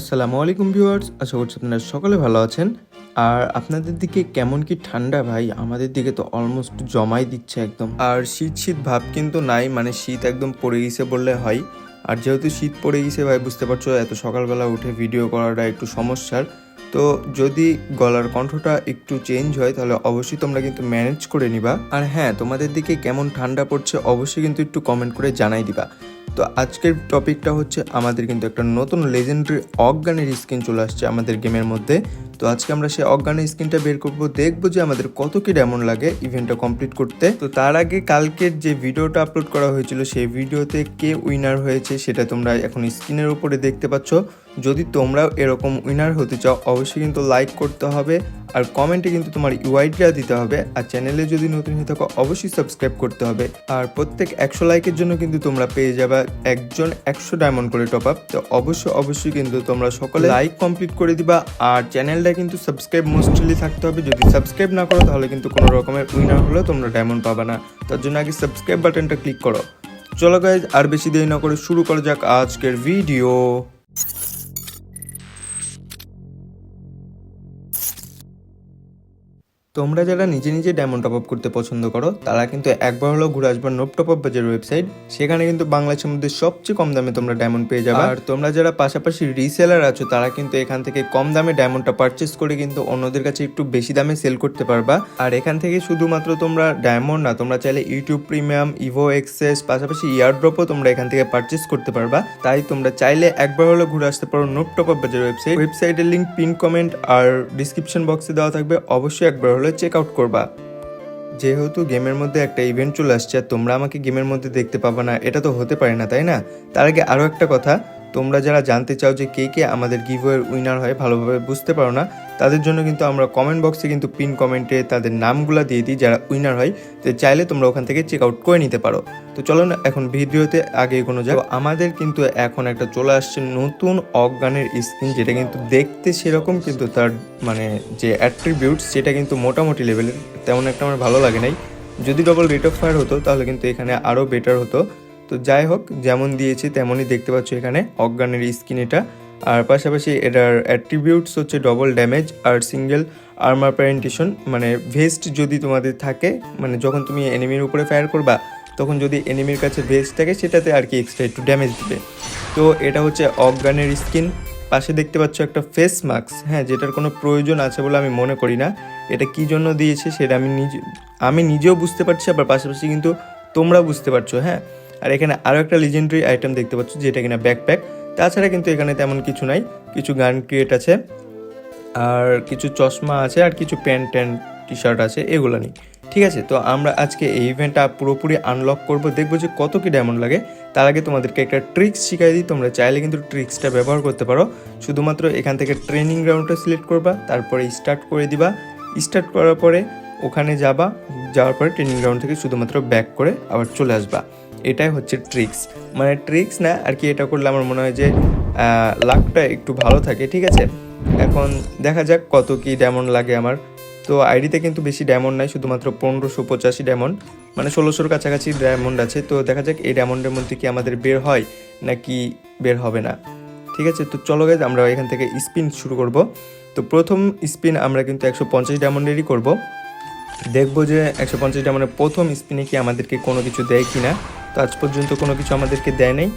আসসালামু আলাইকুম ভিউয়ার্স, আশা করছি আপনারা সকলে ভালো আছেন। আর আপনাদের দিকে কেমন কি ঠান্ডা ভাই? আমাদের দিকে তো অলমোস্ট জমাই দিচ্ছে একদম। আর শীত শীত ভাব কিন্তু নাই মানে শীত একদম পড়ে গেছে বললে হয়। আর যেহেতু শীত পড়ে গেছে ভাই, বুঝতে পারছ, এত সকালবেলা উঠে ভিডিও করাটা একটু সমস্যার। তো যদি গলার কণ্ঠটা একটু চেঞ্জ হয়, তাহলে অবশ্যই তোমরা কিন্তু ম্যানেজ করে নিবা। আর হ্যাঁ তোমাদের দিকে কেমন ঠান্ডা পড়ছে, অবশ্যই কিন্তু একটু কমেন্ট করে জানাই দিবা। তো আজকের টপিকটা হচ্ছে আমাদের কিন্তু একটা নতুন লেজেন্ডারি অজ্ঞানের স্কিন চলে আসছে আমাদের গেমের মধ্যে। তো আজকে আমরা সেই অজ্ঞানের স্কিনটা বের করব, দেখব যে আমাদের কত কি এমন লাগে ইভেন্টটা কমপ্লিট করতে। তো তার আগে কালকের যে ভিডিওটা আপলোড করা হয়েছিল, সেই ভিডিওতে কে উইনার হয়েছে সেটা তোমরা এখন স্ক্রিনের উপরে দেখতে পাচ্ছ। যদি তোমরাও এরকম উইনার হতে চাও, অবশ্যই কিন্তু লাইক করতে হবে আর কমেন্টে কিন্তু তোমার ইউআইডিটা দিতে হবে। আর চ্যানেলে যদি নতুন হয়ে থাকো, অবশ্যই সাবস্ক্রাইব করতে হবে। আর প্রত্যেক একশো লাইকের জন্য কিন্তু তোমরা পেয়ে যাবে একজন একশো ডায়মন্ড করে টপ আপ তো অবশ্যই অবশ্যই কিন্তু তোমরা সকলে লাইক কমপ্লিট করে দিবা। আর চ্যানেলটা কিন্তু সাবস্ক্রাইব মোস্টলি থাকতে হবে। যদি সাবস্ক্রাইব না করো, তাহলে কিন্তু কোনো রকমের উইনার হলেও তোমরা ডায়মন্ড পাবে না। তার জন্য আগে সাবস্ক্রাইব বাটনটা ক্লিক করো। চলো গাইজ আর বেশি দেরি না করে শুরু করা যাক আজকের ভিডিও তোমরা যারা নিজে নিজে ডায়মন্ড টপ আপ করতে পছন্দ করো, তারা কিন্তু একবার হলেও ঘুরে আসবার নোপ টপ আপ বাজার ওয়েবসাইট সেখানে কিন্তু বাংলাদেশের মধ্যে সবচেয়ে কম দামে তোমরা ডায়মন্ড পেয়ে যাবে। আর তোমরা যারা পাশাপাশি রিসেলার আছো, তারা কিন্তু এখান থেকে কম দামে ডায়মন্ডটা পারচেস করে কিন্তু অন্যদের কাছে একটু বেশি দামে সেল করতে পারবা। আর এখান থেকে শুধুমাত্র তোমরা ডায়মন্ড না, তোমরা চাইলে ইউটিউব প্রিমিয়াম ইভো এক্সেস পাশাপাশি ইয়ারড্রপও তোমরা এখান থেকে পারচেস করতে পারবা। তাই তোমরা চাইলে একবার হলেও ঘুরে আসতে পারো নোপ টপ আপ বাজার ওয়েবসাইট ওয়েবসাইটের লিঙ্ক পিন কমেন্ট আর ডিসক্রিপশন বক্সে দেওয়া থাকবে। অবশ্যই একবার হলে চেক আউট করবা। যেহেতু গেমের মধ্যে একটা ইভেন্ট চলে আসছে তোমরা আমাকে গেমের মধ্যে দেখতে পাবা না, এটা তো হতে পারে না, তাই না? তার আগে আরও একটা কথা তোমরা যারা জানতে চাও যে কে কে আমাদের গিভওয়ের উইনার হয় ভালোভাবে বুঝতে পারো না, তাদের জন্য কিন্তু আমরা কমেন্ট বক্সে কিন্তু পিন কমেন্টে তাদের নামগুলো দিয়ে দিই যারা উইনার হয়, তো চাইলে তোমরা ওখান থেকে চেক আউট করে নিতে পারো। তো চলো না এখন ভিডিওতে আগে কোনো যাও আমাদের কিন্তু এখন একটা চলে আসছে নতুন অজ্ঞানের স্কিন যেটা কিন্তু দেখতে সেরকম কিন্তু তার মানে যে অ্যাট্রিবিউটস সেটা কিন্তু মোটামুটি লেভেলের তেমন একটা আমার ভালো লাগে নাই। যদি ডবল রেট অফ ফায়ার হতো তাহলে কিন্তু এখানে আরও বেটার হতো। তো যাই হোক, যেমন দিয়েছি তেমনই দেখতে পাচ্ছ এখানে অজ্ঞানের স্কিন এটা। আর পাশাপাশি এটার অ্যাট্রিবিউটস হচ্ছে ডবল ড্যামেজ আর সিঙ্গেল আর্মার প্যারেন্টেশন মানে ভেস্ট যদি তোমাদের থাকে মানে যখন তুমি এনিমির উপরে ফায়ার করবা, তখন যদি এনিমির কাছে ভেস্ট থাকে, সেটাতে আর কি এক্সট্রা একটু ড্যামেজ দিবে। তো এটা হচ্ছে অজ্ঞানের স্কিন পাশে দেখতে পাচ্ছ একটা ফেস মাস্ক হ্যাঁ যেটার কোনো প্রয়োজন আছে বলে আমি মনে করি না। এটা কি জন্য দিয়েছে সেটা আমি নিজে আমি নিজেও বুঝতে পারছি, আবার পাশাপাশি কিন্তু তোমরা বুঝতে পারছ হ্যাঁ? আর এখানে আরও একটা লিজেন্ডারি আইটেম দেখতে পাচ্ছ, যেটা কিনা ব্যাকপ্যাক তাছাড়া কিন্তু এখানে তেমন কিছু নাই, কিছু গান ক্রিয়েট আছে, আর কিছু চশমা আছে, আর কিছু প্যান্ট ট্যান্ট টি শার্ট আছে, এগুলো নেই। ঠিক আছে, তো আমরা আজকে এই ইভেন্টটা পুরোপুরি আনলক করব, দেখব যে কত কি ডায়মন্ড লাগে। তার আগে তোমাদেরকে একটা ট্রিক্স শিখাই দিই, তোমরা চাইলে কিন্তু ট্রিক্সটা ব্যবহার করতে পারো। শুধুমাত্র এখান থেকে ট্রেনিং গ্রাউন্ডটা সিলেক্ট করবা, তারপরে স্টার্ট করে দিবা। স্টার্ট করার পরে ওখানে যাবা, যাওয়ার পরে ট্রেনিং গ্রাউন্ড থেকে শুধুমাত্র ব্যাক করে আবার চলে আসবা। এটাই হচ্ছে ট্রিক্স মানে ট্রিক্স না, আর কি এটা করলে আমার মনে হয় যে লাকটা একটু ভালো থাকে, ঠিক আছে? এখন দেখা যাক কত কি ডায়মন্ড লাগে আমার। তো আইডিতে কিন্তু বেশি ডায়মন্ড নাই, শুধুমাত্র পনেরোশো পঁচাশি ডায়মন্ড মানে ষোলোশোর কাছাকাছি ডায়মন্ড আছে, তো দেখা যাক এই ডায়মন্ডের মধ্যে কি আমাদের বের হয়, নাকি বের হবে না। ঠিক আছে? তো চলো গাইজ আমরা এখান থেকে স্পিন শুরু করব। তো প্রথম স্পিন আমরা কিন্তু একশো পঞ্চাশ ডায়মন্ডেরই করব। দেখব যে একশো পঞ্চাশ ডায়মন্ডের প্রথম স্পিনে কি আমাদেরকে কোনো কিছু দেয় কি না তো আজ পর্যন্ত কোনো কিছু আমাদেরকে দেয় নাই।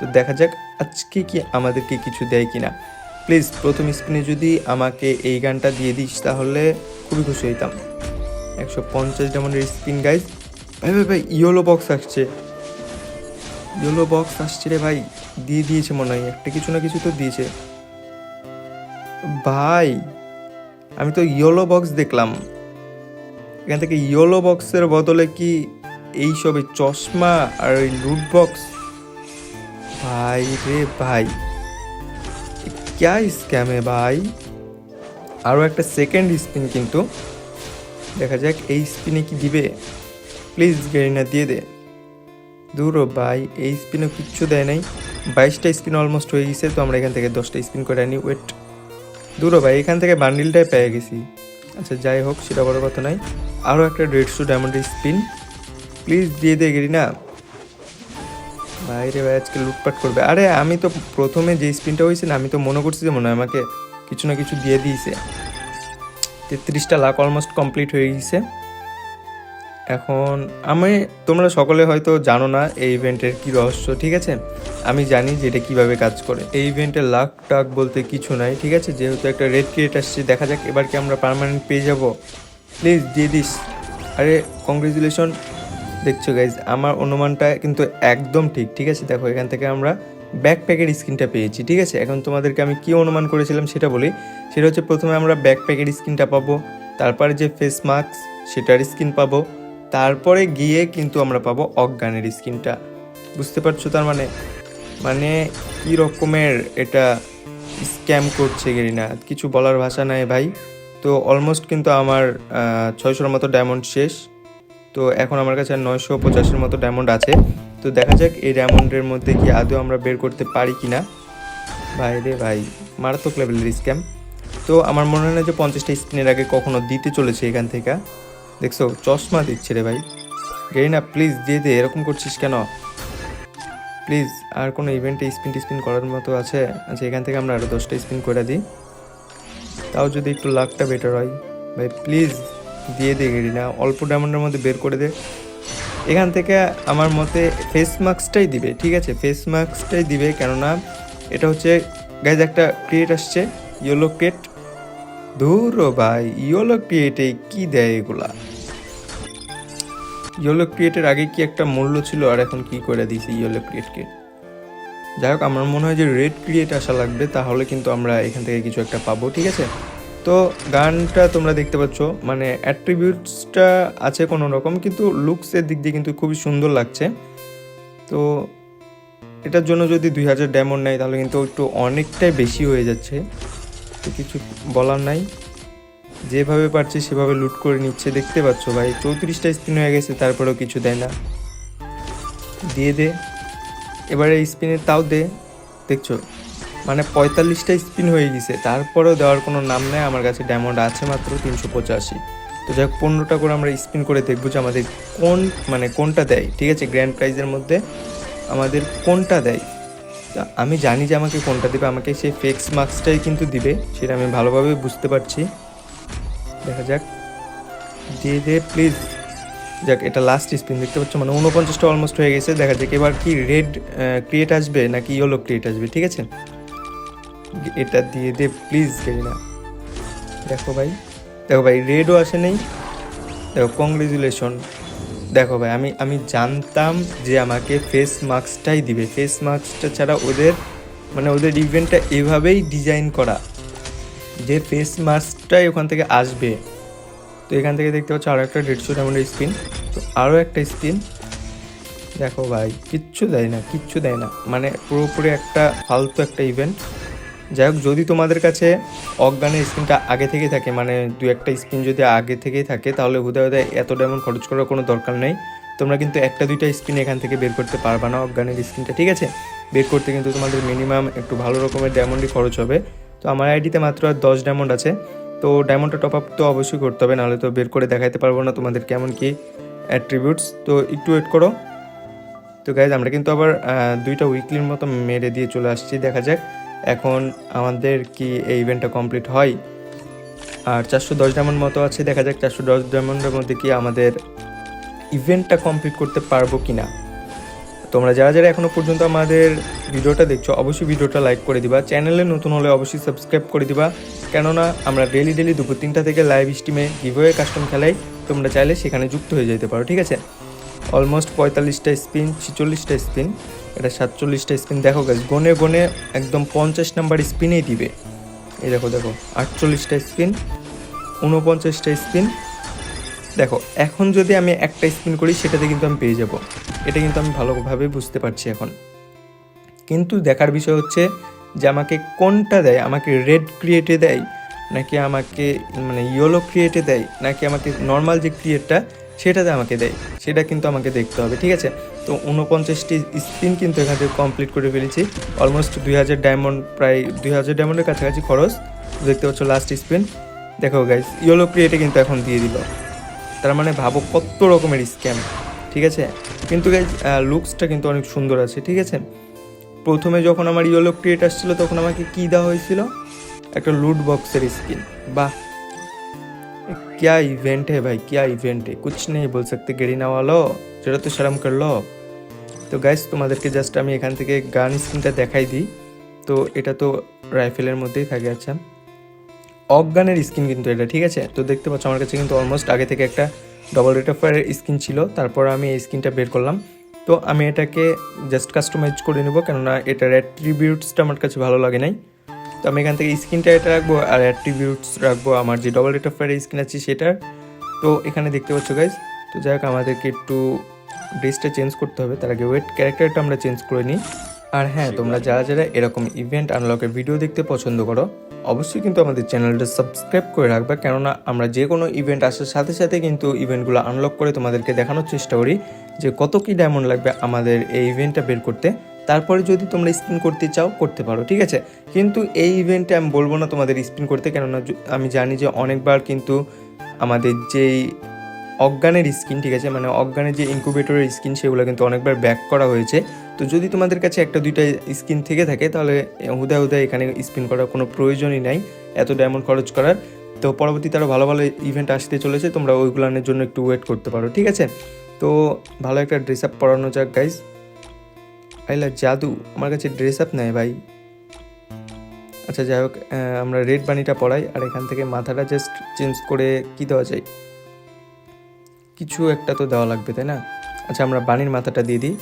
তো দেখা যাক আজকে কি আমাদেরকে কিছু দেয় কি না প্লিজ প্রথম স্পিনে যদি আমাকে এই গানটা দিয়ে দিস তাহলে খুবই খুশি হইতাম। একশো পঞ্চাশ ডায়মন্ডের স্পিন গাইজ ভাই ভাই ভাই ইয়েলো বক্স আসছে। ইয়েলো বক্স আসছে রে ভাই। দিয়ে দিয়েছে মনে হয়। একটা কিছু না কিছু তো দিয়েছে। ভাই, আমি তো ইয়েলো বক্স দেখলাম। এখান থেকে ইয়েলো বক্সের বদলে কি এই সবে চশমা আর ওই লুট বক্স ভাই রে ভাই। ক্যা স্ক্যামে ভাই? আরও একটা সেকেন্ড স্পিন কিন্তু। দেখা যাক এই স্পিনে কি দিবে। প্লিজ গেরিনা দিয়ে দে। দূর ভাই, এই স্পিনও কিচ্ছু দেয় নাই। বাইশটা স্পিন অলমোস্ট হয়ে গেছে, তো আমরা এখান থেকে দশটা স্পিন করে আনি। ওয়েট দূর ভাই, এখান থেকে বান্ডিলটাই পেয়ে গেছি। আচ্ছা যাই হোক, সেটা বড় কথা নয়। আরও একটা দেড়শো ডায়মন্ডের স্পিন প্লিজ দিয়ে দে গেরি না বাইরে ভাই, আজকে লুটপাট করবে। আরে, আমি তো প্রথমে যে স্পিনটা হয়েছে না, আমি তো মনে করছি যে মনে হয় আমাকে কিছু না কিছু দিয়ে দিয়েছে। তেত্রিশটা লাখ অলমোস্ট কমপ্লিট হয়ে গেছে। এখন আমি, তোমরা সকলে হয়তো জানো না এই ইভেন্টের কি রহস্য, ঠিক আছে? আমি জানি যে এটা কীভাবে কাজ করে। এই ইভেন্টের লাখ টাক বলতে কিছু নাই, ঠিক আছে? যেহেতু একটা রেড ক্রিয়েট আসছে, দেখা যাক এবার কি আমরা পার্মানেন্ট পেয়ে যাব। প্লিজ দিয়ে দিস। আরে কংগ্রেচুলেশন দেখছ গাইজ আমার অনুমানটা কিন্তু একদম ঠিক ঠিক আছে? দেখো, এখান থেকে আমরা ব্যাকপ্যাকের স্কিনটা পেয়েছি, ঠিক আছে? এখন তোমাদেরকে আমি কি অনুমান করেছিলাম সেটা বলি। সেটা হচ্ছে প্রথমে আমরা ব্যাকপ্যাকের স্ক্রিনটা পাবো, তারপরে যে ফেস মাস্ক সেটার স্ক্রিন পাবো, তারপরে গিয়ে কিন্তু আমরা পাবো অজ্ঞানের স্ক্রিনটা বুঝতে পারছ তার মানে? মানে কি রকমের এটা স্ক্যাম করছে গেরিনা কিছু বলার ভাষা নাই ভাই। তো অলমোস্ট কিন্তু আমার ছয়শোর মতো ডায়মন্ড শেষ। তো এখন আমার কাছে নয়শো পঁচাশির মতো ডায়মন্ড আছে। তো দেখা যাক এই ডায়মন্ডের মধ্যে কি আদৌ আমরা বের করতে পারি কি না ভাই রে ভাই, মারাত্মক লেভেলের স্ক্যাম তো আমার মনে হয় না যে পঞ্চাশটা স্পিনের আগে কখনো দিতে চলেছে এখান থেকে। দেখছ, চশমা দিচ্ছে রে ভাই। গেই না প্লিজ দিয়ে দে, এরকম করছিস কেন? প্লিজ আর কোনো ইভেন্টে স্পিন টিস্পিন করার মতো আছে? আচ্ছা এখান থেকে আমরা আরও দশটা স্পিন করে দিই। তাও যদি একটু লাকটা বেটার হয়। ভাই প্লিজ দিয়ে দে না, অল্প ডায়মন্ডের মধ্যে বের করে দে। এখান থেকে আমার মতে ফেস মাস্কটাই দিবে, ঠিক আছে? ফেস মাস্কটাই দিবে, কেননা এটা হচ্ছে গাইজ একটা ক্রিয়েট আসছে ইয়েলো ক্রিয়েট ধুর ভাই ইয়েলো ক্রিয়েটে কি দেয় এগুলা? ইয়েলো ক্রিয়েটের আগে কি একটা মূল্য ছিল, আর এখন কি করে দিয়েছে ইয়েলো ক্রিয়েটকে যাই হোক, আমার মনে হয় যে রেড ক্রিয়েট আসা লাগবে, তাহলে কিন্তু আমরা এখান থেকে কিছু একটা পাবো, ঠিক আছে? তো গানটা তোমরা দেখতে পাচ্ছ মানে অ্যাট্রিবিউটসটা আছে কোনো রকম কিন্তু লুকসের দিক দিয়ে কিন্তু খুবই সুন্দর লাগছে। তো এটার জন্য যদি দুই হাজার ডায়মন্ড নেয়, তাহলে কিন্তু একটু অনেকটাই বেশি হয়ে যাচ্ছে। তো কিছু বলার নাই। যেভাবে পারছে সেভাবে লুট করে নিচ্ছে, দেখতে পাচ্ছ ভাই। চৌত্রিশটা স্পিন হয়ে গেছে, তারপরেও কিছু দেয় না। দিয়ে দে। এবারে স্পিনে তাও দে। দেখছ? মানে পঁয়তাল্লিশটা স্পিন হয়ে গেছে। তারপরেও দেওয়ার কোনো নাম নেই, আমার কাছে ডায়মন্ড আছে মাত্র তিনশো পঁচাশি। তো যাই হোক, পনেরোটা করে আমরা স্পিন করে দেখব যে আমাদের কোন মানে কোনটা দেয়, ঠিক আছে? গ্র্যান্ড প্রাইজের মধ্যে আমাদের কোনটা দেয়? আমি জানি যে আমাকে কোনটা দেবে, আমাকে সেই ফেক্স মার্কসটাই কিন্তু দিবে, সেটা আমি ভালোভাবে বুঝতে পারছি। দেখা যাক। দিয়ে দে প্লিজ যাক, এটা লাস্ট স্পিন দেখতে পাচ্ছ? মানে উনপঞ্চাশটা অলমোস্ট হয়ে গেছে। দেখা যাক এবার কি রেড ক্রিয়েট আসবে নাকি ইয়েলো ক্রিয়েট আসবে, ঠিক আছে? এটা দিয়ে দে প্লিজ না দেখো ভাই দেখো ভাই রেডও আসে নেই। দেখো কংগ্রেচুলেশন দেখো ভাই, আমি আমি জানতাম যে আমাকে ফেস মাস্কটাই দিবে। ফেস মাস্কটা ছাড়া ওদের মানে ওদের ইভেন্টটা এভাবেই ডিজাইন করা। যে ফেস মাস্কটাই ওখান থেকে আসবে। তো এখান থেকে দেখতে পাচ্ছ আরও একটা দেড়শো ডায়মন্ডের স্পিন তো আরও একটা স্পিন দেখো ভাই, কিচ্ছু দেয় না, কিচ্ছু দেয় না। মানে পুরোপুরি একটা ফালতু একটা ইভেন্ট যাই হোক, যদি তোমাদের কাছে অজ্ঞানের স্পিনটা আগে থেকেই থাকে মানে দু একটা স্পিন যদি আগে থেকেই থাকে, তাহলে হুদা হুদা এত ডায়মন্ড খরচ করার কোনো দরকার নেই। তোমরা কিন্তু একটা দুইটা স্পিন এখান থেকে বের করতে পারবা না অজ্ঞানের স্পিনটা ঠিক আছে? বের করতে কিন্তু তোমাদের মিনিমাম একটু ভালো রকমের ডায়মন্ডই খরচ হবে। তো আমার আইডিতে মাত্র আর দশ ডায়মন্ড আছে। তো ডায়মন্ডটা টপ আপ তো অবশ্যই করতে হবে, নাহলে তো বের করে দেখাতে পারব না তোমাদের কেমন কি অ্যাট্রিবিউটস তো একটু ওয়েট করো। তো গাইজ আমরা কিন্তু আবার দুইটা উইকলির মতো মেরে দিয়ে চলে আসছি, দেখা যাক। এখন আমাদের কি এই ইভেন্টটা কমপ্লিট হয়? আর চারশো দশ ডায়মন্ড মতো আছে, দেখা যাক চারশো দশ ডায়মন্ডের মধ্যে কি আমাদের ইভেন্টটা কমপ্লিট করতে পারব কি না তোমরা যারা যারা এখনও পর্যন্ত আমাদের ভিডিওটা দেখছ, অবশ্যই ভিডিওটা লাইক করে দিবা। চ্যানেলে নতুন হলে অবশ্যই সাবস্ক্রাইব করে দিবা। কেননা, আমরা ডেলি ডেলি দুপুর তিনটা থেকে লাইভ স্ট্রিমে গিভওয়ে কাস্টম খেলাই তোমরা চাইলে সেখানে যুক্ত হয়ে যেতে পারো, ঠিক আছে? অলমোস্ট পঁয়তাল্লিশটা স্পিন ছিচল্লিশটা স্পিন এটা সাতচল্লিশটা স্পিন। দেখো গাছ গনে গনে একদম পঞ্চাশ নাম্বার স্পিনেই দিবে। এই দেখো দেখো, আটচল্লিশটা স্পিন, উনপঞ্চাশটা স্পিন। দেখো, এখন যদি আমি একটা স্পিন করি, সেটাতে কিন্তু আমি পেয়ে যাব। এটা কিন্তু আমি ভালোভাবে বুঝতে পারছি এখন। কিন্তু দেখার বিষয় হচ্ছে যে আমাকে কোনটা দেয়? আমাকে রেড ক্রিয়েটে দেয়? নাকি আমাকে মানে ইয়েলো ক্রিয়েটে দেয়? নাকি আমাকে নর্মাল যে ক্রিয়েটটা সেটাতে আমাকে দেয়। সেটা কিন্তু আমাকে দেখতে হবে, ঠিক আছে? তো উনপঞ্চাশটি স্পিন কিন্তু এখান থেকে কমপ্লিট করে ফেলেছি। অলমোস্ট দুই হাজার ডায়মন্ড প্রায় দুই হাজার ডায়মন্ডের কাছাকাছি খরচ। দেখতে পাচ্ছ লাস্ট স্পিন দেখো গাইস ইয়েলো ক্রিয়েটে কিন্তু এখন দিয়ে দিল। তার মানে ভাবো কত রকমের স্ক্যাম ঠিক ঠিক আছে? কিন্তু গাইজ লুকসটা কিন্তু অনেক সুন্দর আছে, ঠিক আছে? প্রথমে যখন আমার ইয়েলো ক্রিয়েট আসছিল, তখন আমাকে কি দেওয়া হয়েছিল? একটা লুট বক্সের স্কিন বাহ क्या इवेंट है भाई क्या इवेंट है कुछ नहीं बोल सकते গেরিনা वालो যেটা তো শরম করলো তো গাইস তোমাদেরকে জাস্ট আমি এখান থেকে গান স্কিনটা দেখাই দিই তো এটা তো রাইফেলের মধ্যেই থাকে আচ্ছা অজ্ঞানের স্কিন কিন্তু এটা ঠিক আছে তো দেখতে পাচ্ছ আমার কাছে কিন্তু অলমোস্ট আগে থেকে একটা ডবল রেট অফ ফায়ারের স্কিন ছিল তারপর আমি এই স্কিনটা বের করলাম তো আমি এটাকে জাস্ট কাস্টমাইজ করে নেবো কেননা এটার অ্যাট্রিবিউটসটা আমার কাছে ভালো লাগে নাই তো আমি এখান থেকে স্কিনটা এটা রাখব আর অ্যাট্রিবিউটস রাখব। আমার যে ডবল রেট অফ স্কিন আছে সেটার। তো এখানে দেখতে পাচ্ছ গাইজ তো যাই হোক আমাদেরকে একটু ড্রেসটা চেঞ্জ করতে হবে। তার আগে ওয়েট ক্যারেক্টারটা আমরা চেঞ্জ করে নিই। আর হ্যাঁ তোমরা যারা যারা এরকম ইভেন্ট আনলকের ভিডিও দেখতে পছন্দ করো অবশ্যই কিন্তু আমাদের চ্যানেলটা সাবস্ক্রাইব করে রাখবে। কেননা আমরা যে কোনো ইভেন্ট আসার সাথে সাথে কিন্তু ইভেন্টগুলো আনলক করে তোমাদেরকে দেখানোর চেষ্টা করি যে কত কি ডায়মন্ড লাগবে আমাদের এই ইভেন্টটা বের করতে। তারপরে যদি তোমরা স্পিন করতে চাও, করতে পারো, ঠিক আছে? কিন্তু এই ইভেন্টে আমি বলব না তোমাদের স্পিন করতে, কেননা আমি জানি যে অনেকবার কিন্তু আমাদের যেই অজ্ঞানের স্কিন ঠিক আছে? মানে অজ্ঞানের যে ইনকুবেটরের স্কিন সেগুলো কিন্তু অনেকবার ব্যাক করা হয়েছে। তো যদি তোমাদের কাছে একটা, দুইটা স্কিন থেকে থাকে, তাহলে হুদা হুদা এখানে স্পিন করার কোনো প্রয়োজনই নাই, এত ডায়মন্ড খরচ করার। তো পরবর্তীতে আরও ভালো ভালো ইভেন্ট আসতে চলেছে, তোমরা ওইগুলানের জন্য একটু ওয়েট করতে পারো, ঠিক আছে? তো ভালো একটা ড্রেস আপ পরানো যাক গাইজ আইলা জাদু, আমার কাছে ড্রেস আপ নেয় ভাই। আচ্ছা যাই হোক আমরা রেড বানিটা পড়াই, আর এখান থেকে মাথাটা জাস্ট চেঞ্জ করে কি দেওয়া যায়? কিছু একটা তো দেওয়া লাগবে, তাই না? আচ্ছা আমরা বানির মাথাটা দিয়ে দিই।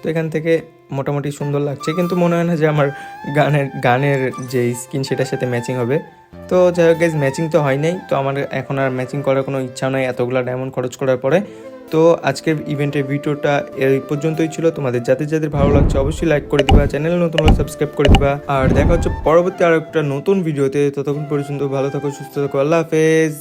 তো এখান থেকে মোটামুটি সুন্দর লাগছে, কিন্তু মনে হয় না যে আমার গানের গানের যে স্কিন সেটার সাথে ম্যাচিং হবে। তো যাই হোক গাইজ ম্যাচিং তো হয় নাই, তো আমার এখন আর ম্যাচিং করার কোনো ইচ্ছা নাই, এতগুলো ডায়মন্ড খরচ করার পরে। তো আজকের ইভেন্টের ভিডিওটা এই পর্যন্তই ছিল। তোমাদের যাদের যাদের ভালো লাগছে অবশ্যই লাইক করে দিবা চ্যানেল নতুন হলে সাবস্ক্রাইব করে দিবা। আর দেখা হচ্ছে পরবর্তী আর একটা নতুন ভিডিওতে ততক্ষণ পর্যন্ত ভালো থাকো, সুস্থ থাকো, আল্লাহ হাফেজ।